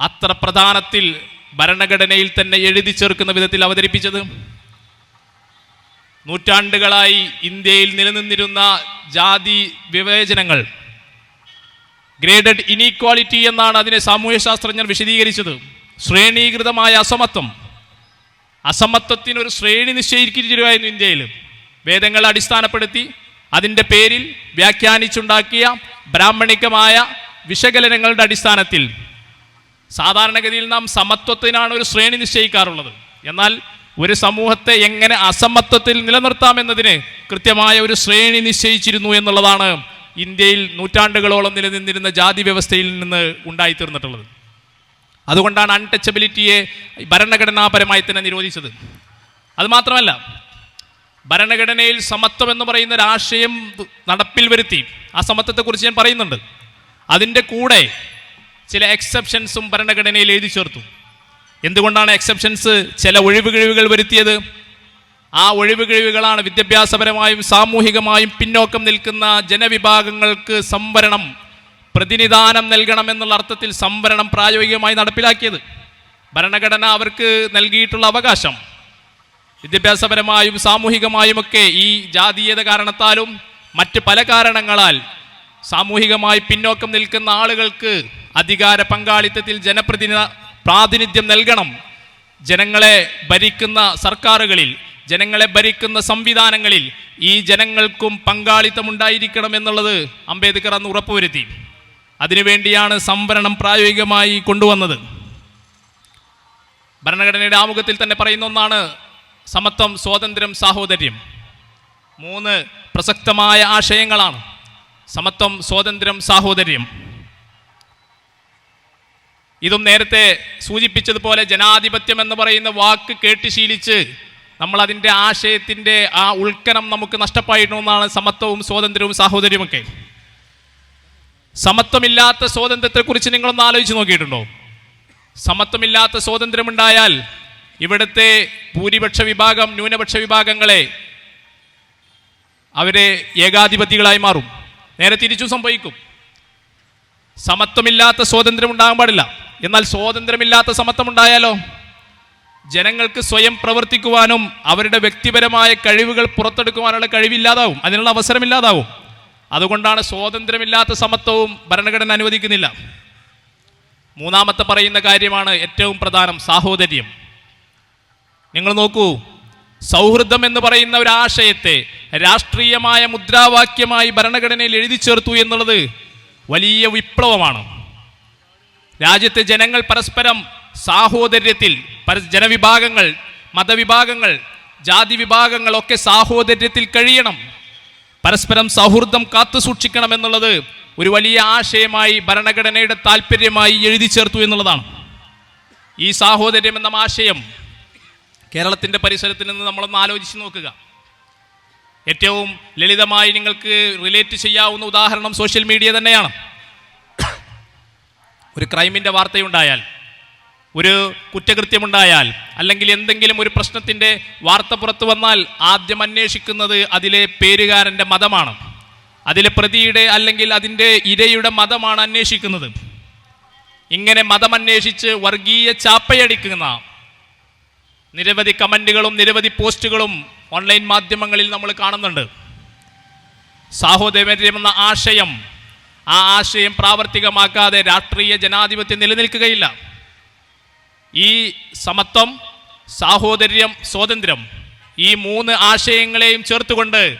അത്ര പ്രധാനത്തിൽ ഭരണഘടനയിൽ തന്നെ എഴുതി ചേർക്കുന്ന വിധത്തിൽ അവതരിപ്പിച്ചത്? നൂറ്റാണ്ടുകളായി ഇന്ത്യയിൽ നിലനിന്നിരുന്ന ജാതി വിവേചനങ്ങൾ ഗ്രേഡഡ് ഇനീക്വാളിറ്റി എന്നാണ് അതിനെ സാമൂഹ്യശാസ്ത്രജ്ഞർ വിശദീകരിച്ചത്. ശ്രേണീകൃതമായ അസമത്വം. അസമത്വത്തിന് ഒരു ശ്രേണി നിശ്ചയിച്ചിരുമായിരുന്നു ഇന്ത്യയിൽ. വേദങ്ങൾ അടിസ്ഥാനപ്പെടുത്തി അതിന്റെ പേരിൽ വ്യാഖ്യാനിച്ചുണ്ടാക്കിയ ബ്രാഹ്മണികമായ വിശകലനങ്ങളുടെ അടിസ്ഥാനത്തിൽ സാധാരണഗതിയിൽ നാം സമത്വത്തിനാണ് ഒരു ശ്രേണി നിശ്ചയിക്കാറുള്ളത്. എന്നാൽ ഒരു സമൂഹത്തെ എങ്ങനെ അസമത്വത്തിൽ നിലനിർത്താമെന്നതിന് കൃത്യമായ ഒരു ശ്രേണി നിശ്ചയിച്ചിരുന്നു എന്നുള്ളതാണ് ഇന്ത്യയിൽ നൂറ്റാണ്ടുകളോളം നിലനിന്നിരുന്ന ജാതി വ്യവസ്ഥയിൽ നിന്ന് ഉണ്ടായിത്തീർന്നിട്ടുള്ളത്. അതുകൊണ്ടാണ് അൺടച്ചബിലിറ്റിയെ ഭരണഘടനാപരമായി തന്നെ നിരോധിച്ചത്. അതുമാത്രമല്ല ഭരണഘടനയിൽ സമത്വം എന്ന് പറയുന്ന ഒരു ആശയം നടപ്പിൽ വരുത്തി ആ സമത്വത്തെക്കുറിച്ച് ഞാൻ പറയുന്നുണ്ട്. അതിന്റെ കൂടെ ചില എക്സെപ്ഷൻസും ഭരണഘടനയിൽ എഴുതി ചേർത്തു. എന്തുകൊണ്ടാണ് എക്സെപ്ഷൻസ് ചില ഒഴിവുകഴിവുകൾ വരുത്തിയത്? ആ ഒഴിവുകഴിവുകളാണ് വിദ്യാഭ്യാസപരമായും സാമൂഹികമായും പിന്നോക്കം നിൽക്കുന്ന ജനവിഭാഗങ്ങൾക്ക് സംവരണം പ്രതിനിധാനം നൽകണം എന്നുള്ള അർത്ഥത്തിൽ സംവരണം പ്രായോഗികമായി നടപ്പിലാക്കിയത്. ഭരണഘടന അവർക്ക് നൽകിയിട്ടുള്ള അവകാശം. വിദ്യാഭ്യാസപരമായും സാമൂഹികമായുമൊക്കെ ഈ ജാതീയത കാരണത്താലും മറ്റ് പല കാരണങ്ങളാൽ സാമൂഹികമായി പിന്നോക്കം നിൽക്കുന്ന ആളുകൾക്ക് അധികാര പങ്കാളിത്തത്തിൽ ജനപ്രതിനിധ പ്രാതിനിധ്യം നൽകണം. ജനങ്ങളെ ഭരിക്കുന്ന സർക്കാരുകളിൽ ജനങ്ങളെ ഭരിക്കുന്ന സംവിധാനങ്ങളിൽ ഈ ജനങ്ങൾക്കും പങ്കാളിത്തം ഉണ്ടായിരിക്കണം എന്നുള്ളത് അംബേദ്കർ അന്ന് ഉറപ്പുവരുത്തി. അതിനുവേണ്ടിയാണ് സംവരണം പ്രായോഗികമായി കൊണ്ടുവന്നത്. ഭരണഘടനയുടെ ആമുഖത്തിൽ തന്നെ പറയുന്ന ഒന്നാണ് സമത്വം സ്വാതന്ത്ര്യം സാഹോദര്യം. മൂന്ന് പ്രസക്തമായ ആശയങ്ങളാണ്. സമത്വം സ്വാതന്ത്ര്യം സാഹോദര്യം. ഇതും നേരത്തെ സൂചിപ്പിച്ചതുപോലെ ജനാധിപത്യം എന്ന് പറയുന്ന വാക്ക് കേട്ട് ശീലിച്ച് നമ്മൾ അതിന്റെ ആശയത്തിന്റെ ആ ഉൾക്കനം നമുക്ക് നഷ്ടപ്പായിട്ടുണ്ടെന്നാണ് സമത്വവും സ്വാതന്ത്ര്യവും സാഹോദര്യമൊക്കെ. സമത്വമില്ലാത്ത സ്വാതന്ത്ര്യത്തെക്കുറിച്ച് നിങ്ങളൊന്ന് ആലോചിച്ച് നോക്കിയിട്ടുണ്ടോ? സമത്വമില്ലാത്ത സ്വാതന്ത്ര്യമുണ്ടായാൽ ഇവിടുത്തെ ഭൂരിപക്ഷ വിഭാഗം ന്യൂനപക്ഷ വിഭാഗങ്ങളെ അവരെ ഏകാധിപതികളായി മാറും. നേരെ തിരിച്ചു സംഭവിക്കും. സമത്വമില്ലാത്ത സ്വാതന്ത്ര്യം ഉണ്ടാകാൻ പാടില്ല. എന്നാൽ സ്വാതന്ത്ര്യമില്ലാത്ത സമത്വം ഉണ്ടായാലോ ജനങ്ങൾക്ക് സ്വയം പ്രവർത്തിക്കുവാനും അവരുടെ വ്യക്തിപരമായ കഴിവുകൾ പുറത്തെടുക്കുവാനുള്ള കഴിവില്ലാതാവും. അതിനുള്ള അവസരമില്ലാതാവും. അതുകൊണ്ടാണ് സ്വാതന്ത്ര്യമില്ലാത്ത സമത്വവും ഭരണഘടന അനുവദിക്കുന്നില്ല. മൂന്നാമത്തെ പറയുന്ന കാര്യമാണ് ഏറ്റവും പ്രധാനം സാഹോദര്യം. നിങ്ങൾ നോക്കൂ സൗഹൃദം എന്ന് പറയുന്ന ഒരു ആശയത്തെ രാഷ്ട്രീയമായ മുദ്രാവാക്യമായി ഭരണഘടനയിൽ എഴുതി ചേർത്തു എന്നുള്ളത് വലിയ വിപ്ലവമാണ്. രാജ്യത്തെ ജനങ്ങൾ പരസ്പരം സാഹോദര്യത്തിൽ ജനവിഭാഗങ്ങൾ മതവിഭാഗങ്ങൾ ജാതി വിഭാഗങ്ങളൊക്കെ സാഹോദര്യത്തിൽ കഴിയണം. പരസ്പരം സൗഹൃദം കാത്തു സൂക്ഷിക്കണം എന്നുള്ളത് ഒരു വലിയ ആശയമായി ഭരണഘടനയുടെ താല്പര്യമായി എഴുതി ചേർത്തു എന്നുള്ളതാണ്. ഈ സാഹോദര്യം എന്ന ആശയം കേരളത്തിന്റെ പരിസരത്തിൽ നിന്ന് നമ്മളൊന്ന് ആലോചിച്ച് നോക്കുക. ഏറ്റവും ലളിതമായി നിങ്ങൾക്ക് റിലേറ്റ് ചെയ്യാവുന്ന ഉദാഹരണം സോഷ്യൽ മീഡിയ തന്നെയാണ്. ഒരു ക്രൈമിന്റെ വാർത്തയുണ്ടായാൽ ഒരു കുറ്റകൃത്യമുണ്ടായാൽ അല്ലെങ്കിൽ എന്തെങ്കിലും ഒരു പ്രശ്നത്തിന്റെ വാർത്ത പുറത്തു വന്നാൽ ആദ്യം അന്വേഷിക്കുന്നത് അതിലെ പേരുകാരന്റെ മതമാണ്. അതിലെ പ്രതിയുടെ അല്ലെങ്കിൽ അതിന്റെ ഇരയുടെ മതമാണ് അന്വേഷിക്കുന്നത്. ഇങ്ങനെ മതമന്വേഷിച്ച് വർഗീയ ചാപ്പയടിക്കുന്ന നിരവധി കമന്റുകളും നിരവധി പോസ്റ്റുകളും ഓൺലൈൻ മാധ്യമങ്ങളിൽ നമ്മൾ കാണുന്നുണ്ട്. സാഹോദര്യം എന്ന ആശയം ആ ആശയം പ്രാവർത്തികമാക്കാതെ രാഷ്ട്രീയ ജനാധിപത്യം നിലനിൽക്കുകയില്ല. ഈ സമത്വം സാഹോദര്യം സ്വാതന്ത്ര്യം ഈ മൂന്ന് ആശയങ്ങളെയും ചേർത്തുകൊണ്ട്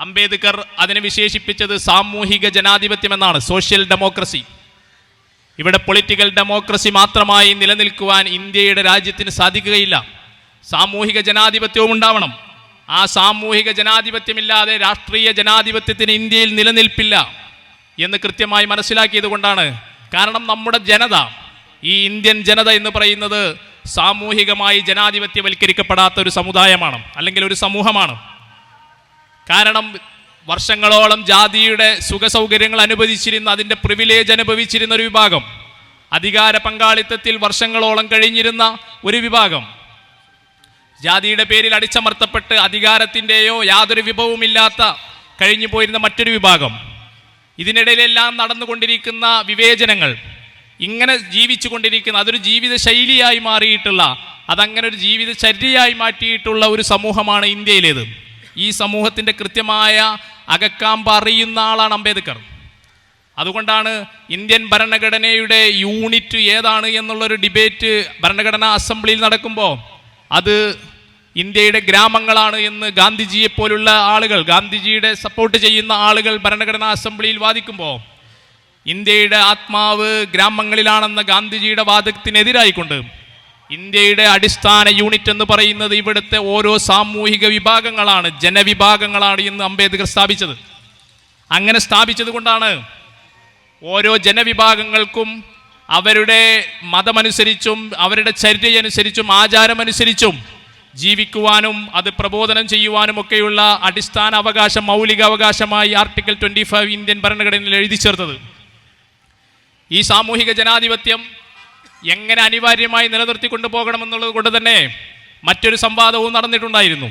അംബേദ്കർ അതിനെ വിശേഷിപ്പിച്ചത് സാമൂഹിക ജനാധിപത്യം എന്നാണ് സോഷ്യൽ ഡെമോക്രസി. ഇവിടെ പൊളിറ്റിക്കൽ ഡെമോക്രസി മാത്രമായി നിലനിൽക്കുവാൻ ഇന്ത്യയുടെ രാജ്യത്തിന് സാധിക്കുകയില്ല. സാമൂഹിക ജനാധിപത്യവും ഉണ്ടാവണം. ആ സാമൂഹിക ജനാധിപത്യമില്ലാതെ രാഷ്ട്രീയ ജനാധിപത്യത്തിന് ഇന്ത്യയിൽ നിലനിൽപ്പില്ല എന്ന് കൃത്യമായി മനസ്സിലാക്കിയത് കൊണ്ടാണ്. കാരണം നമ്മുടെ ജനത ഈ ഇന്ത്യൻ ജനത എന്ന് പറയുന്നത് സാമൂഹികമായി ജനാധിപത്യവൽക്കരിക്കപ്പെടാത്ത ഒരു സമുദായമാണ് അല്ലെങ്കിൽ ഒരു സമൂഹമാണ്. കാരണം വർഷങ്ങളോളം ജാതിയുടെ സുഖസൗകര്യങ്ങൾ അനുഭവിച്ചിരുന്ന അതിന്റെ പ്രിവിലേജ് അനുഭവിച്ചിരുന്ന ഒരു വിഭാഗം. അധികാര പങ്കാളിത്തത്തിൽ വർഷങ്ങളോളം കഴിഞ്ഞിരുന്ന ഒരു വിഭാഗം. ജാതിയുടെ പേരിൽ അടിച്ചമർത്തപ്പെട്ട് അധികാരത്തിന്റെയോ യാതൊരു വിഭവവുമില്ലാത്ത കഴിഞ്ഞു പോയിരുന്ന മറ്റൊരു വിഭാഗം. ഇതിനിടയിലെല്ലാം നടന്നുകൊണ്ടിരിക്കുന്ന വിവേചനങ്ങൾ. ഇങ്ങനെ ജീവിച്ചു കൊണ്ടിരിക്കുന്ന അതൊരു ജീവിത ശൈലിയായി മാറിയിട്ടുള്ള അതങ്ങനെ ഒരു ജീവിത ജീവിതചര്യയായി മാറ്റിയിട്ടുള്ള ഒരു സമൂഹമാണ് ഇന്ത്യയിലേത്. ഈ സമൂഹത്തിന്റെ കൃത്യമായ അകക്കാമ്പ് അറിയുന്ന ആളാണ് അംബേദ്കർ. അതുകൊണ്ടാണ് ഇന്ത്യൻ ഭരണഘടനയുടെ യൂണിറ്റ് ഏതാണ് എന്നുള്ളൊരു ഡിബേറ്റ് ഭരണഘടനാ അസംബ്ലിയിൽ നടക്കുമ്പോൾ അത് ഇന്ത്യയുടെ ഗ്രാമങ്ങളാണ് എന്ന് ഗാന്ധിജിയെ പോലുള്ള ആളുകൾ ഗാന്ധിജിയുടെ സപ്പോർട്ട് ചെയ്യുന്ന ആളുകൾ ഭരണഘടനാ അസംബ്ലിയിൽ വാദിക്കുമ്പോൾ ഇന്ത്യയുടെ ആത്മാവ് ഗ്രാമങ്ങളിലാണെന്ന ഗാന്ധിജിയുടെ വാദത്തിനെതിരായിക്കൊണ്ട് ഇന്ത്യയുടെ അടിസ്ഥാന യൂണിറ്റ് എന്ന് പറയുന്നത് ഇവിടുത്തെ ഓരോ സാമൂഹിക വിഭാഗങ്ങളാണ് ജനവിഭാഗങ്ങളാണ് ഇന്ന് അംബേദ്കർ സ്ഥാപിച്ചത്. അങ്ങനെ സ്ഥാപിച്ചത് കൊണ്ടാണ് ഓരോ ജനവിഭാഗങ്ങൾക്കും അവരുടെ മതമനുസരിച്ചും അവരുടെ ചര്യയനുസരിച്ചും ആചാരമനുസരിച്ചും ജീവിക്കുവാനും അത് പ്രബോധനം ചെയ്യുവാനും ഒക്കെയുള്ള അടിസ്ഥാന അവകാശം മൗലിക അവകാശമായി ആർട്ടിക്കിൾ ട്വന്റി ഫൈവ് ഇന്ത്യൻ ഭരണഘടനയിൽ എഴുതി ചേർത്തത്. ഈ സാമൂഹിക ജനാധിപത്യം എങ്ങനെ അനിവാര്യമായി നിലനിർത്തിക്കൊണ്ടു പോകണമെന്നുള്ളത് കൊണ്ട് തന്നെ മറ്റൊരു സംവാദവും നടന്നിട്ടുണ്ടായിരുന്നു.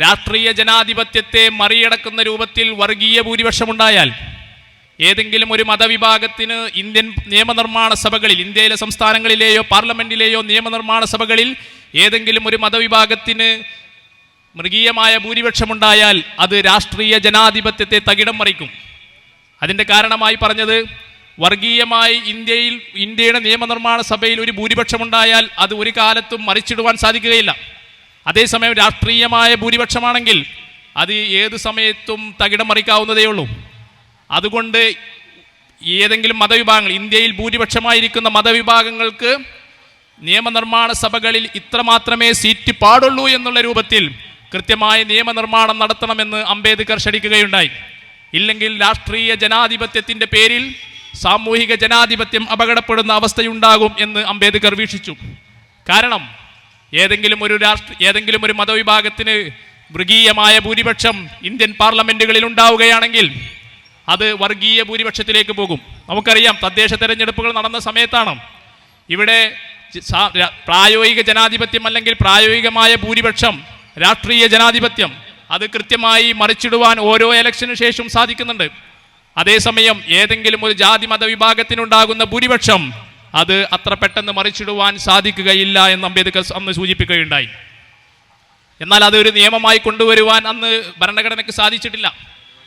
രാഷ്ട്രീയ ജനാധിപത്യത്തെ മറികടക്കുന്ന രൂപത്തിൽ വർഗീയ ഭൂരിപക്ഷമുണ്ടായാൽ ഏതെങ്കിലും ഒരു മതവിഭാഗത്തിന് ഇന്ത്യൻ നിയമനിർമ്മാണ സഭകളിൽ ഇന്ത്യയിലെ സംസ്ഥാനങ്ങളിലെയോ പാർലമെന്റിലെയോ നിയമനിർമ്മാണ സഭകളിൽ ഏതെങ്കിലും ഒരു മതവിഭാഗത്തിന് മൃഗീയമായ ഭൂരിപക്ഷമുണ്ടായാൽ അത് രാഷ്ട്രീയ ജനാധിപത്യത്തെ തകിടം മറിക്കും. അതിന്റെ കാരണമായി പറഞ്ഞത് വർഗീയമായി ഇന്ത്യയിൽ ഇന്ത്യയുടെ നിയമനിർമ്മാണ സഭയിൽ ഒരു ഭൂരിപക്ഷമുണ്ടായാൽ അത് ഒരു കാലത്തും മറിച്ചിടുവാൻ സാധിക്കുകയില്ല. അതേസമയം രാഷ്ട്രീയമായ ഭൂരിപക്ഷമാണെങ്കിൽ അത് ഏത് സമയത്തും തകിടം മറിക്കാവുന്നതേ ഉള്ളൂ. അതുകൊണ്ട് ഏതെങ്കിലും മതവിഭാഗങ്ങൾ ഇന്ത്യയിൽ ഭൂരിപക്ഷമായിരിക്കുന്ന മതവിഭാഗങ്ങൾക്ക് നിയമനിർമ്മാണ സഭകളിൽ ഇത്ര മാത്രമേ സീറ്റ് പാടുള്ളൂ എന്നുള്ള രൂപത്തിൽ കൃത്യമായ നിയമനിർമ്മാണം നടത്തണമെന്ന് അംബേദ്കർ ക്ഷണിക്കുകയുണ്ടായി ഇല്ലെങ്കിൽ രാഷ്ട്രീയ ജനാധിപത്യത്തിന്റെ പേരിൽ സാമൂഹിക ജനാധിപത്യം അപകടപ്പെടുന്ന അവസ്ഥയുണ്ടാകും എന്ന് അംബേദ്കർ വീക്ഷിച്ചു. കാരണം ഏതെങ്കിലും ഒരു രാഷ്ട്ര ഏതെങ്കിലും ഒരു മതവിഭാഗത്തിന് മൃഗീയമായ ഭൂരിപക്ഷം ഇന്ത്യൻ പാർലമെന്റുകളിൽ ഉണ്ടാവുകയാണെങ്കിൽ അത് വർഗീയ ഭൂരിപക്ഷത്തിലേക്ക് പോകും. നമുക്കറിയാം തദ്ദേശ തെരഞ്ഞെടുപ്പുകൾ നടന്ന സമയത്താണ് ഇവിടെ പ്രായോഗിക ജനാധിപത്യം അല്ലെങ്കിൽ പ്രായോഗികമായ ഭൂരിപക്ഷം രാഷ്ട്രീയ ജനാധിപത്യം അത് കൃത്യമായി മറിച്ചിടുവാൻ ഓരോ ഇലക്ഷന് ശേഷം സാധിക്കുന്നുണ്ട്. അതേസമയം ഏതെങ്കിലും ഒരു ജാതി മത വിഭാഗത്തിനുണ്ടാകുന്ന ഭൂരിപക്ഷം അത് അത്ര പെട്ടെന്ന് മറിച്ചിടുവാൻ സാധിക്കുകയില്ല എന്ന് അംബേദ്കർ അന്ന് സൂചിപ്പിക്കുകയുണ്ടായി. എന്നാൽ അതൊരു നിയമമായി കൊണ്ടുവരുവാൻ അന്ന് ഭരണഘടനയ്ക്ക് സാധിച്ചിട്ടില്ല.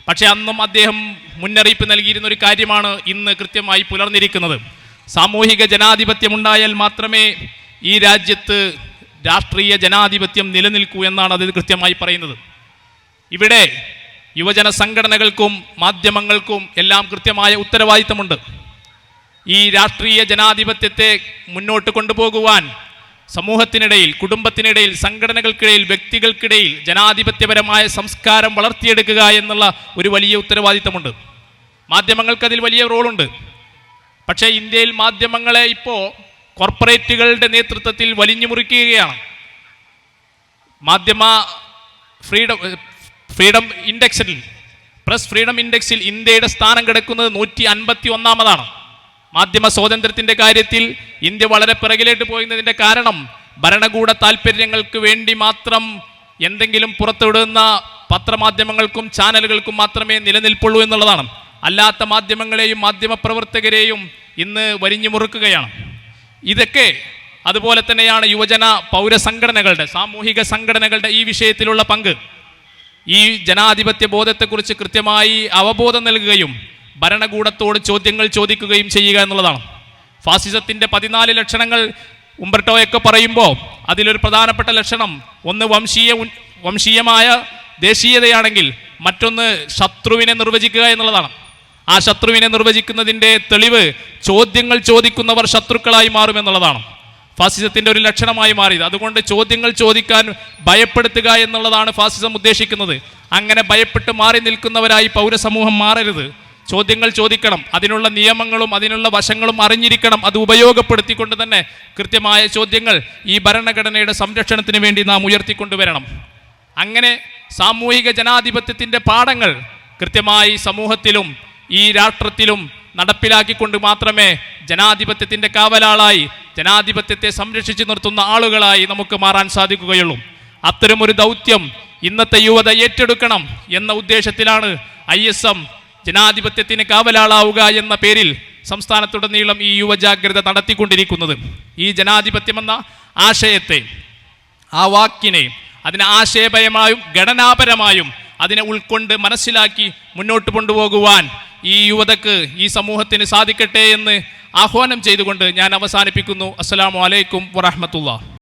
പക്ഷേ അന്നും അദ്ദേഹം മുന്നറിയിപ്പ് നൽകിയിരുന്ന ഒരു കാര്യമാണ് ഇന്ന് കൃത്യമായി പുലർന്നിരിക്കുന്നത്. സാമൂഹിക ജനാധിപത്യം ഉണ്ടായാൽ മാത്രമേ ഈ രാജ്യത്ത് രാഷ്ട്രീയ ജനാധിപത്യം നിലനിൽക്കൂ എന്നാണ് അത് കൃത്യമായി പറയുന്നത്. ഇവിടെ യുവജന സംഘടനകൾക്കും മാധ്യമങ്ങൾക്കും എല്ലാം കൃത്യമായ ഉത്തരവാദിത്തമുണ്ട്. ഈ രാഷ്ട്രീയ ജനാധിപത്യത്തെ മുന്നോട്ട് കൊണ്ടുപോകുവാൻ സമൂഹത്തിനിടയിൽ കുടുംബത്തിനിടയിൽ സംഘടനകൾക്കിടയിൽ വ്യക്തികൾക്കിടയിൽ ജനാധിപത്യപരമായ സംസ്കാരം വളർത്തിയെടുക്കുക എന്നുള്ള ഒരു വലിയ ഉത്തരവാദിത്തമുണ്ട്. മാധ്യമങ്ങൾക്കതിൽ വലിയ റോളുണ്ട്. പക്ഷേ ഇന്ത്യയിൽ മാധ്യമങ്ങളെ ഇപ്പോൾ കോർപ്പറേറ്റുകളുടെ നേതൃത്വത്തിൽ വലിഞ്ഞു മുറിക്കുകയാണ് മാധ്യമ ഫ്രീഡം ഫ്രീഡം ഇൻഡെക്സിൽ പ്രസ് ഫ്രീഡം ഇൻഡെക്സിൽ ഇന്ത്യയുടെ സ്ഥാനം കിടക്കുന്നത് നൂറ്റി അൻപത്തി ഒന്നാമതാണ് മാധ്യമ സ്വാതന്ത്ര്യത്തിന്റെ കാര്യത്തിൽ ഇന്ത്യ വളരെ പിറകിലേക്ക് പോയതിന്റെ കാരണം ഭരണകൂട താല്പര്യങ്ങൾക്ക് വേണ്ടി മാത്രം എന്തെങ്കിലും പുറത്തുവിടുന്ന പത്രമാധ്യമങ്ങൾക്കും ചാനലുകൾക്കും മാത്രമേ നിലനിൽപ്പുള്ളൂ എന്നുള്ളതാണ്. അല്ലാത്ത മാധ്യമങ്ങളെയും മാധ്യമ പ്രവർത്തകരെയും ഇന്ന് വരിഞ്ഞു മുറുക്കുകയാണ്. ഇതൊക്കെ അതുപോലെ തന്നെയാണ് യുവജന പൗരസംഘടനകളുടെ സാമൂഹിക സംഘടനകളുടെ ഈ വിഷയത്തിലുള്ള പങ്ക്. ഈ ജനാധിപത്യ ബോധത്തെക്കുറിച്ച് കൃത്യമായി അവബോധം നൽകുകയും ഭരണകൂടത്തോട് ചോദ്യങ്ങൾ ചോദിക്കുകയും ചെയ്യുക എന്നുള്ളതാണ്. ഫാസിസത്തിന്റെ പതിനാല് ലക്ഷണങ്ങൾ ഉംബർട്ടോയൊക്കെ പറയുമ്പോൾ അതിലൊരു പ്രധാനപ്പെട്ട ലക്ഷണം ഒന്ന് വംശീയ വംശീയമായ ദേശീയതയാണെങ്കിൽ മറ്റൊന്ന് ശത്രുവിനെ നിർവചിക്കുക എന്നുള്ളതാണ്. ആ ശത്രുവിനെ നിർവചിക്കുന്നതിന്റെ തെളിവ് ചോദ്യങ്ങൾ ചോദിക്കുന്നവർ ശത്രുക്കളായി മാറുമെന്നുള്ളതാണ് ഫാസിസത്തിന്റെ ഒരു ലക്ഷണമായി മാറിയത്. അതുകൊണ്ട് ചോദ്യങ്ങൾ ചോദിക്കാൻ ഭയപ്പെടുത്തുക എന്നുള്ളതാണ് ഫാസിസം ഉദ്ദേശിക്കുന്നത്. അങ്ങനെ ഭയപ്പെട്ട് മാറി നിൽക്കുന്നവരായി പൗരസമൂഹം മാറരുത്. ചോദ്യങ്ങൾ ചോദിക്കണം. അതിനുള്ള നിയമങ്ങളും അതിനുള്ള വശങ്ങളും അറിഞ്ഞിരിക്കണം. അത് ഉപയോഗപ്പെടുത്തിക്കൊണ്ട് തന്നെ കൃത്യമായ ചോദ്യങ്ങൾ ഈ ഭരണഘടനയുടെ സംരക്ഷണത്തിന് വേണ്ടി നാം ഉയർത്തിക്കൊണ്ടുവരണം. അങ്ങനെ സാമൂഹിക ജനാധിപത്യത്തിന്റെ പാഠങ്ങൾ കൃത്യമായി സമൂഹത്തിലും ഈ രാഷ്ട്രത്തിലും നടപ്പിലാക്കിക്കൊണ്ട് മാത്രമേ ജനാധിപത്യത്തിന്റെ കാവലാളായി ജനാധിപത്യത്തെ സംരക്ഷിച്ചു നിർത്തുന്ന ആളുകളായി നമുക്ക് മാറാൻ സാധിക്കുകയുള്ളൂ. അത്തരമൊരു ദൗത്യം ഇന്നത്തെ യുവത ഏറ്റെടുക്കണം എന്ന ഉദ്ദേശത്തിലാണ് ഐ എസ് എം ജനാധിപത്യത്തിന് കാവലാളാവുക എന്ന പേരിൽ സംസ്ഥാനത്തുടനീളം ഈ യുവജാഗ്രത നടത്തിക്കൊണ്ടിരിക്കുന്നത്. ഈ ജനാധിപത്യമെന്ന ആശയത്തെ ആ വാക്കിനെ അതിനെ ആശയപരമായും ഘടനാപരമായും അതിനെ ഉൾക്കൊണ്ട് മനസ്സിലാക്കി മുന്നോട്ട് കൊണ്ടുപോകുവാൻ ഈ യുവതക്ക് ഈ സമൂഹത്തിന് സാധിക്കട്ടെ എന്ന് ആഹ്വാനം ചെയ്തുകൊണ്ട് ഞാൻ അവസാനിപ്പിക്കുന്നു. അസ്സലാമു അലൈക്കും വറഹമത്തുള്ള